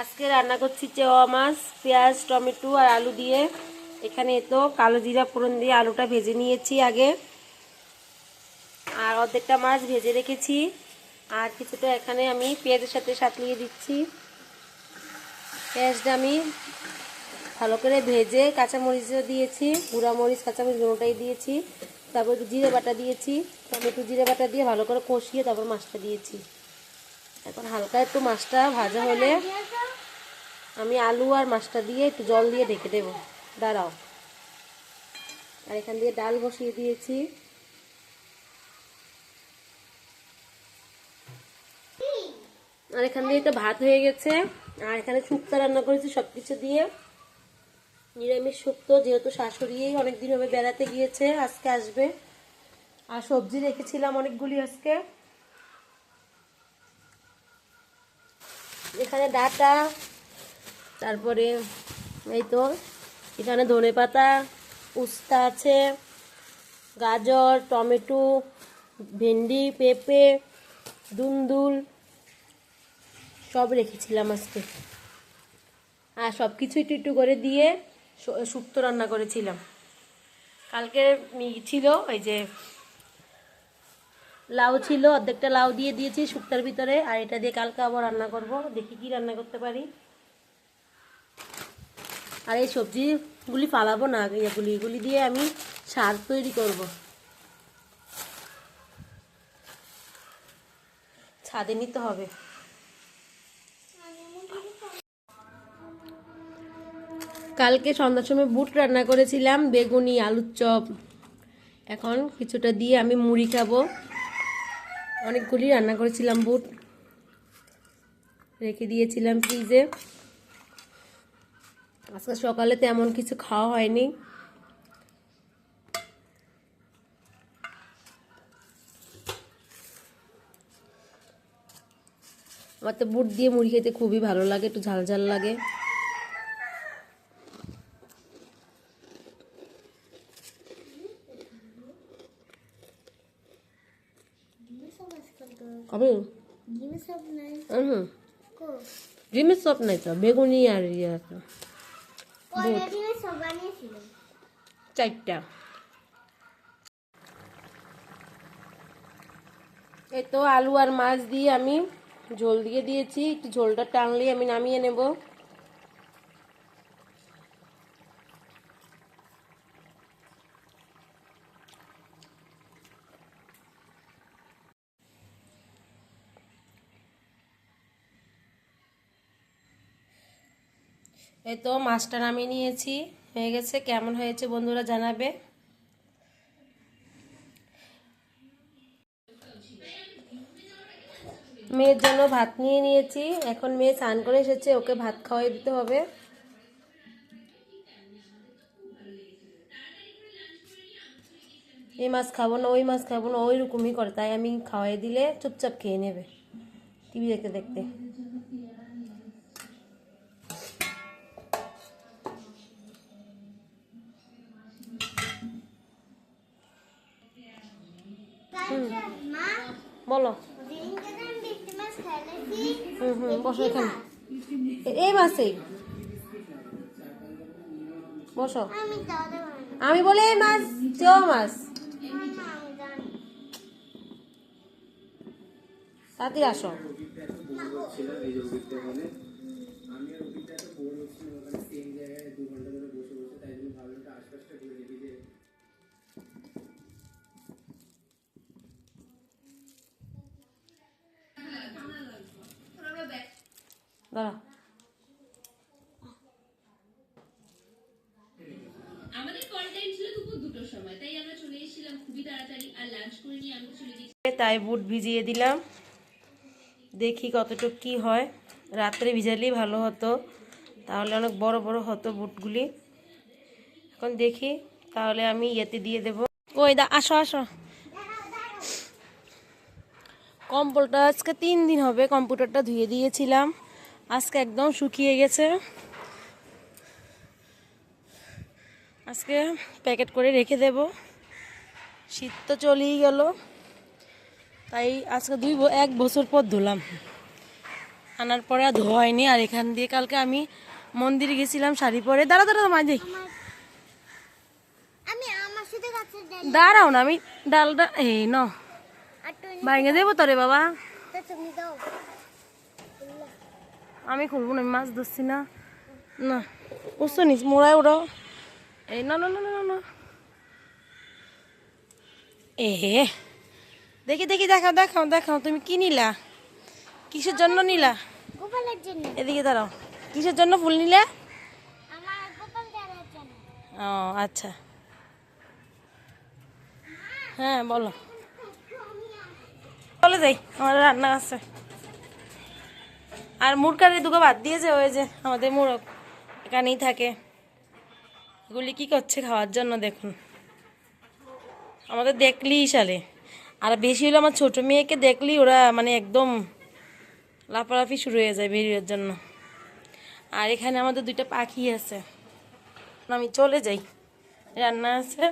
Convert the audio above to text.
আজকে রান্না করছি চেওয়া মাছ, পেঁয়াজ, টমেটো আর আলু দিয়ে। এখানে তো কালো জিরা ফোড়ন দিয়ে আলুটা ভেজে নিয়েছি আগে। আর অর্ধেকটা মাছ ভেজে রেখেছি। আর কিছুটা এখানে আমি পেঁয়াজের সাথে সাতলিয়ে দিচ্ছি। পেঁয়াজটা আমি ভালো করে ভেজে কাঁচামরিচও দিয়েছি, গুঁড়া মরিচ, কাঁচামরিচ দুটোটাই দিয়েছি। তারপর একটু জিরে বাটা দিয়েছি, তারপর একটু জিরে বাটা দিয়ে ভালো করে কষিয়ে তারপর মাছটা দিয়েছি। এখন হালকা একটু মাছটা ভাজা হলে আমি আলু আর মাছটা দিয়ে একটু জল দিয়ে ঢেকে দেবো। দাঁড়াও। আর এখান দিয়ে ডাল বসিয়ে দিয়েছি। আর এখান দিয়ে তো ভাত হয়ে গেছে। আর এখানে শুক্তা রান্না করেছি সব কিছু দিয়ে। নিরামিষ শুক্তো যেহেতু শাশুড়ি অনেকদিন হবে বেড়াতে গিয়েছে, আজকে আসবে। আর সবজি রেখেছিলাম অনেকগুলি আজকে। এখানে ডাটা, তারপরে এই তো, এখানে ধনে পাতা, উস্তা আছে, গাজর, টমেটো, ভেন্ডি, পেঁপে, দুন্দুল, সব রেখেছিলাম আজকে। আর সব কিছু একটু একটু করে দিয়ে শুক্তো রান্না করেছিলাম। কালকে ছিল, ওই যে লাউ ছিল, অর্ধেকটা লাউ দিয়ে দিয়েছি শুক্তার ভিতরে, আর এটা দিয়ে কালকে আবার রান্না করব, দেখি কি রান্না করতে পারি। আর এই সবজিগুলি ফালাবো না এগুলি এগুলি দিয়ে আমি সার তৈরি করব। ছাদে নিতে হবে। কালকে সন্ধ্যার সময় বুট রান্না করেছিলাম, বেগুনি, আলুর চপ। এখন কিছুটা দিয়ে আমি মুড়ি খাব। অনেকগুলি রান্না করেছিলাম বুট। রেখে দিয়েছিলাম ফ্রিজে। আজকে সকালে তেমন কিছু খাওয়া হয়নি। আমার তো বুট দিয়ে মুড়ি খেতে খুবই ভালো লাগে, একটু ঝাল ঝাল লাগে। কবে ডিমের সব নাই। তো বেগুনি আর ইয়ে আছে। চারটা। এই তো আলু আর মাছ দিয়ে আমি ঝোল দিয়ে দিয়েছি একটু ঝোলটা টানলে আমি নামিয়ে নেব। এই তো মাছটা নামিয়ে নিয়েছি। হয়ে গেছে। কেমন হয়েছে বন্ধুরা জানাবে। মেয়ের জন্য ভাত নিয়ে নিয়েছি। এখন মেয়ে স্নান করে এসেছে। ওকে ভাত খাওয়াই দিতে হবে। এই মাছ খাব না, ওই মাছ খাব না ওই রকমই করে। তাই আমি খাওয়াই দিলে চুপচাপ খেয়ে নেবে। টিভি দেখতে দেখতে। বলো হুম হুম, বসো এখানে। এই মাসে। বসো। আমি বলি এই মাছ চেও মাছ তাড়াতাড়ি আসো। গেছি। তাই বুট ভিজিয়ে দিলাম। দেখি কতটুক কি হয়। রাত্রে ভিজালেই ভালো হতো। তাহলে অনেক বড় বড় হতো বুটগুলি। এখন দেখি তাহলে আমি ইয়েতে দিয়ে দেব। ওই দা আসো আসো। কম্পলটা আজকে তিন দিন হবে কম্পিউটারটা ধুয়ে দিয়েছিলাম। আজকে একদম শুকিয়ে গেছে। আজকে প্যাকেট করে রেখে দেব। শীত তো চলেই গেল তাই আজকে দুই এক বছর পর ধুলাম। আনার পরে আর ধোয়া হয়নি আর এখান দিয়ে কালকে আমি মন্দিরে গেছিলাম শাড়ি পরে। দাঁড়া দাঁড়া মাঝে দাঁড়াও না আমি ডালটা এই ন। ভাঙে দেবো তোরে বাবা। তুমি দাও। আমি খুলবো না মাছ ধরছি না। না। বুঝছ নিস মোড়ায় ওড়াও। এই না না না না না, না। এ দেখি দেখি দেখাও দেখাও দেখাও তুমি কি নিলা? কিসের জন্য নিলা? এদিকে দাঁড়াও। কিসের জন্য ফুল নিলে? ও আচ্ছা। হ্যাঁ বলো। চলে যাই আমার রান্না আছে। আর মুরকারি দুটো বাদ দিয়েছে ওই যে আমাদের মুরগ, এখানেই থাকে। এগুলি কি করছে খাওয়ার জন্য দেখুন। আমাদের দেখলেই সালে আর বেশি হলে আমার ছোট মেয়েকে দেখলেই ওরা মানে একদম লাফালাফি শুরু হয়ে যায় বেরিয়ে জন্য। আর এখানে আমাদের দুইটা পাখি আছে। আমি চলে যাই। রান্না আছে।